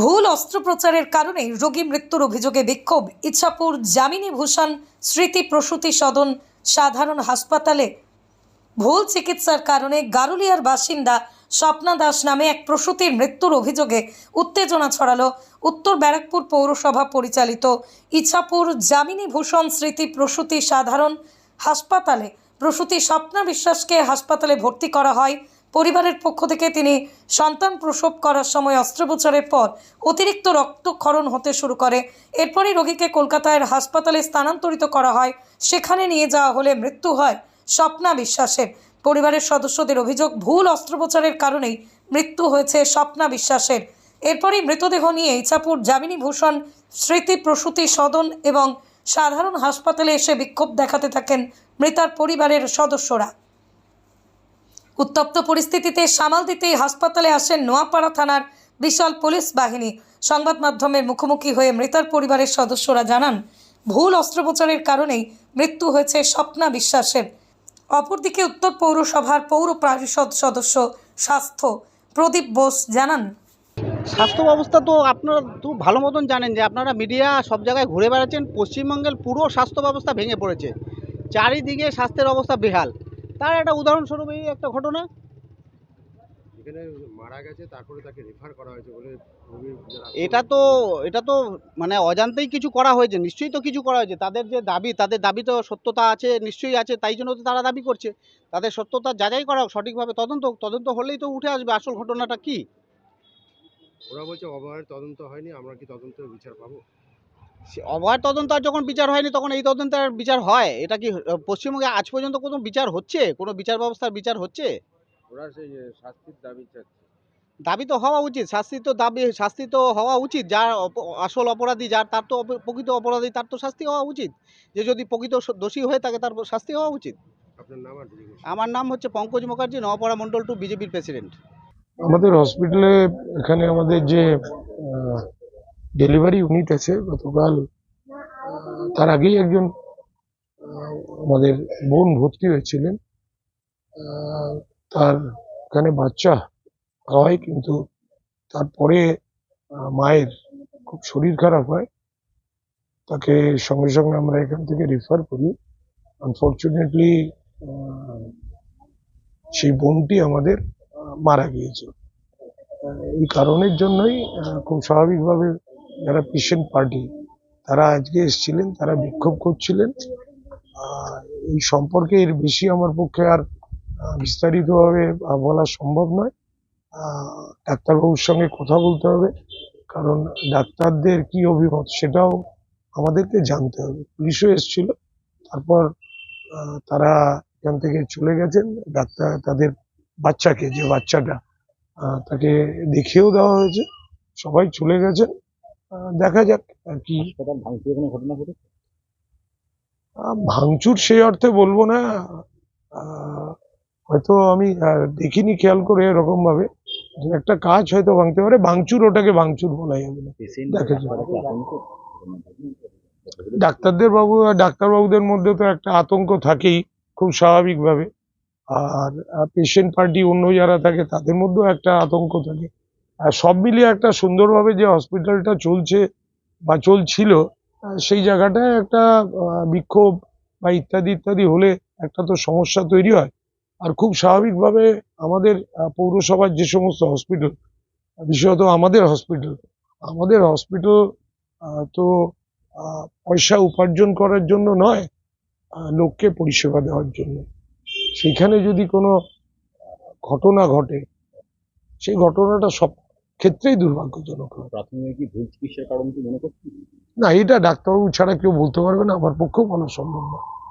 ভুল অস্ত্রোপচারের কারণে রোগী মৃত্যুর অভিযোগে বিক্ষোভ। ইচ্ছাপুর জামিনী ভূষণ স্মৃতি প্রসূতি সদন সাধারণ হাসপাতালে। ভুল চিকিৎসার কারণে গারুলিয়ার বাসিন্দা স্বপ্না দাস নামে এক প্রসূতির মৃত্যুর অভিযোগে উত্তেজনা ছড়ালো উত্তর ব্যারাকপুর পৌরসভা পরিচালিত ইচ্ছাপুর জামিনী ভূষণ স্মৃতি প্রসূতি সাধারণ হাসপাতালে। প্রসূতি স্বপ্না বিশ্বাসকে হাসপাতালে ভর্তি করা হয় পরিবারের পক্ষ থেকে তিনি সন্তান প্রসব করার সময় অস্ত্রোপচারের পর অতিরিক্ত রক্তক্ষরণ হতে শুরু করে। এরপরই রোগীকে কলকাতার হাসপাতালে স্থানান্তরিত করা হয়। সেখানে নিয়ে যাওয়া হলে মৃত্যু হয় স্বপ্না বিশ্বাসের। পরিবারের সদস্যদের অভিযোগ, ভুল অস্ত্রোপচারের কারণেই মৃত্যু হয়েছে স্বপ্না বিশ্বাসের। এরপরই মৃতদেহ নিয়ে ইছাপুর যামিনী ভূষণ স্মৃতি প্রসূতি সদন এবং সাধারণ হাসপাতালে এসে বিক্ষোভ দেখাতে থাকেন মৃতার পরিবারের সদস্যরা। উত্তপ্ত পরিস্থিতিতে সামাল দিতেই হাসপাতালে আসেন নোয়াপাড়া থানার বিশাল পুলিশ বাহিনী। সংবাদ মাধ্যমের মুখোমুখি হয়ে মৃতার পরিবারের সদস্যরা জানান, ভুল অস্ত্রোপচারের কারণেই মৃত্যু হয়েছে স্বপ্না বিশ্বাসের। অপরদিকে উত্তর পৌরসভার পৌর পরিষদ সদস্য স্বাস্থ্য প্রদীপ বোস জানান, স্বাস্থ্য ব্যবস্থা তো আপনারা তো ভালো মতন জানেন যে আপনারা মিডিয়া সব জায়গায় ঘুরে বেড়াচ্ছেন, পশ্চিমবঙ্গের পুরো স্বাস্থ্য ব্যবস্থা ভেঙে পড়েছে। চারিদিকে স্বাস্থ্যের অবস্থা বেহাল। তার একটা উদাহরণস্বরূপ এই একটা ঘটনা। এখানে মারা গেছে তারপরে তাকে রেফার করা হয়েছে বলে এটা তো এটা তো মানে অজান্তেই কিছু করা হয়েছে নিশ্চয়ই তো কিছু করা হয়েছে। তাদের যে দাবি তাদের দাবি তো সত্যতা আছে নিশ্চয়ই আছে তাই জন্য তো তারা দাবি করছে। তাদের সত্যতা যাচাই করা হোক, সঠিকভাবে তদন্ত হোক। তদন্ত হলেই তো উঠে আসবে আসল ঘটনাটা কি? ওরা বলছে অবহারের তদন্ত হয়নি আমরা কি তদন্তের বিচার পাবো? সে অবহার তদন্ত আর যখন বিচার হয়নি তখন এই তদন্তের বিচার হয়? এটা কি পশ্চিমবঙ্গে আজ পর্যন্ত কোনো বিচার হচ্ছে? কোনো বিচার ব্যবস্থার বিচার হচ্ছে? ওরা সেই শাস্তির দাবি চাচ্ছে। দাবি তো হওয়া উচিত শাস্তি তো দাবি শাস্তি তো হওয়া উচিত। যার আসল অপরাধী যার তার তো প্রকৃত অপরাধী তার তো শাস্তি হওয়া উচিত। যে যদি প্রকৃত দোষী হয়ে থাকে তার শাস্তি হওয়া উচিত। আপনার নাম আর জিজ্ঞেস আমার নাম হচ্ছে পঙ্কজ মুখার্জি নওপাড়া মণ্ডল টু বিজেপির প্রেসিডেন্ট। আমাদের হসপিটালে এখানে আমাদের যে ডেলিভারি ইউনিট আছে গতকাল। তার আগেই একজন আমাদের বোন ভর্তি হয়েছিলেন। তার এখানে বাচ্চা হয় কিন্তু তারপরে মায়ের খুব শরীর খারাপ হয়। তাকে সঙ্গে সঙ্গে আমরা এখান থেকে রেফার করি। আনফর্চুনেটলি সেই বোনটি আমাদের মারা গিয়েছে এই কারণের জন্যই খুব স্বাভাবিকভাবে যারা পেশেন্ট পার্টি তারা আজকে এসেছিলেন, তারা বিক্ষোভ করছিলেন। এই সম্পর্কে এর বেশি আমার পক্ষে আর বিস্তারিতভাবে বলা সম্ভব নয়। ডাক্তারবাবুর সঙ্গে কথা বলতে হবে, কারণ ডাক্তারদের কি অভিমত সেটাও আমাদেরকে জানতে হবে। পুলিশও এসেছিল, তারপর তারা এখান থেকে চলে গেছেন। ডাক্তার, তাদের বাচ্চাকে, যে বাচ্চাটা তাকে দেখিয়েও দেওয়া হয়েছে, সবাই চলে গেছেন। দেখা যাক আর কি। ভাঙচুর সেই অর্থে বলব না। হয়তো আমি দেখিনি খেয়াল করে এরকম ভাবে একটা কাজ হয়তো ভাঙতে পারে ভাঙচুর ওটাকে ভাঙচুর বলা যাবে না। দেখা যাক। ডাক্তারদের বাবু ডাক্তারবাবুদের মধ্যে তো একটা আতঙ্ক থাকেই খুব স্বাভাবিকভাবে। আর পেশেন্ট পার্টি অন্য যারা থাকে তাদের মধ্যেও একটা আতঙ্ক থাকে। সব মিলিয়ে একটা সুন্দরভাবে যে হসপিটালটা চলছে বা চলছিল সেই জায়গাটায় একটা বিক্ষোভ বা ইত্যাদি ইত্যাদি হলে একটা তো সমস্যা তৈরি হয়। আর খুব স্বাভাবিকভাবে আমাদের পৌরসভার যে সমস্ত হসপিটাল, বিশেষত আমাদের হসপিটাল আমাদের হসপিটাল তো পয়সা উপার্জন করার জন্য নয় লোককে পরিষেবা দেওয়ার জন্য। সেখানে যদি কোনো ঘটনা ঘটে, সেই ঘটনাটা সব ক্ষেত্রেই দুর্ভাগ্যজনক প্রাথমিক কি ভুল চিকিৎসার কারণ কি মনে করছেন? না এটা ডাক্তারবাবু ছাড়া কেউ বলতে পারবে না আমার পক্ষেও বলা সম্ভব না